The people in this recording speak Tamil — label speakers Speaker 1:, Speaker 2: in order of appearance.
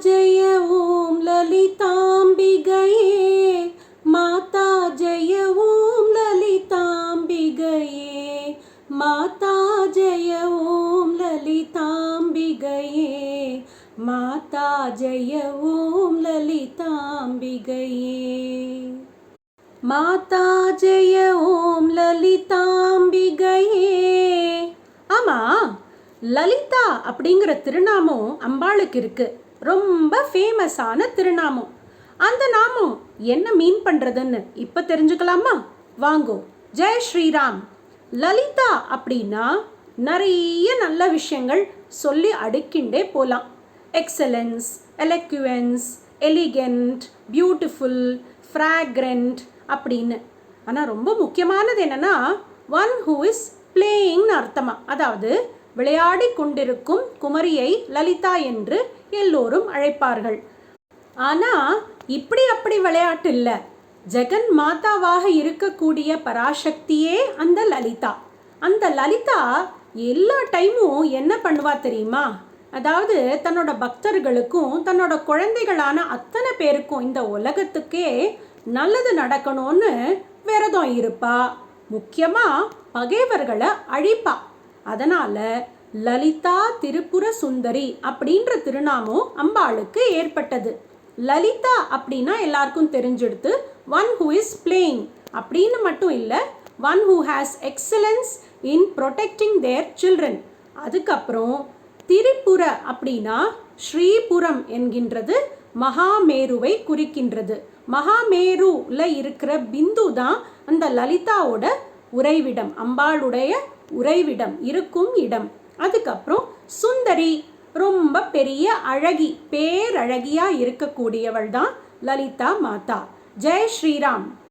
Speaker 1: ஜெய ஓம் லலிதாம்பிகையே மாதா ஜெய ஓம் லலிதாம்பிகையே மாதா ஜெய ஓம் லலிதாம்பிகையே மாதா ஜெய ஓம் லலிதாம்பிகையே. மாதா ஜெய ஓம் லலிதாம்பிகையே. ஆமா லலிதா அப்படிங்கிற திருநாமம் அம்பாளுக்கு இருக்கு. ரொம்ப ஃபேமஸான திருநாமம். அந்த நாமம் என்ன மீன் பண்ணுறதுன்னு இப்போ தெரிஞ்சுக்கலாமா? வாங்கோ. ஜெய் ஸ்ரீராம். லலிதா அப்படின்னா நிறைய நல்ல விஷயங்கள் சொல்லி அடுக்கிண்டே போகலாம் excellence eloquence elegant beautiful fragrant அப்படின்னு. ஆனால் ரொம்ப முக்கியமானது என்னன்னா ஒன் ஹூ இஸ் பிளேயிங்னு அர்த்தமாக அதாவது விளையாடி கொண்டிருக்கும் குமரியை லலிதா என்று எல்லோரும் அழைப்பார்கள். ஆனா இப்படி அப்படி விளையாட்டு இல்ல. ஜெகன் மாதாவாக இருக்கக்கூடிய பராசக்தியே அந்த லலிதா. அந்த லலிதா எல்லா டைமும் என்ன பண்ணுவா தெரியுமா? அதாவது தன்னோட பக்தர்களுக்கும் தன்னோட குழந்தைகளான அத்தனை பேருக்கும் இந்த உலகத்துக்கே நல்லது நடக்கணும்னு விரதம் இருப்பா. முக்கியமாக பகைவர்களை அழிப்பா. அதனால் லலிதா திரிபுர சுந்தரி அப்படின்ற திருநாமம் அம்பாளுக்கு ஏற்பட்டது. லலிதா அப்படின்னா எல்லாருக்கும் தெரிஞ்செடுத்து ஒன் ஹூ இஸ் பிளேயிங் அப்படின்னு மட்டும் இல்லை one who has excellence in protecting their children அதுக்கப்புறம் திரிபுர அப்படின்னா ஸ்ரீபுரம் என்கின்றது மகாமேருவை குறிக்கின்றது. மகாமேருல இருக்கிற பிந்து தான் அந்த லலிதாவோட உறைவிடம் அம்பாளுடைய உறைவிடம் இருக்கும் இடம். அதுக்கப்புறம் சுந்தரி ரொம்ப பெரிய அழகி பேரழகியா இருக்கக்கூடியவள் தான் லலிதா மாதா. ஜெய் ஸ்ரீராம்.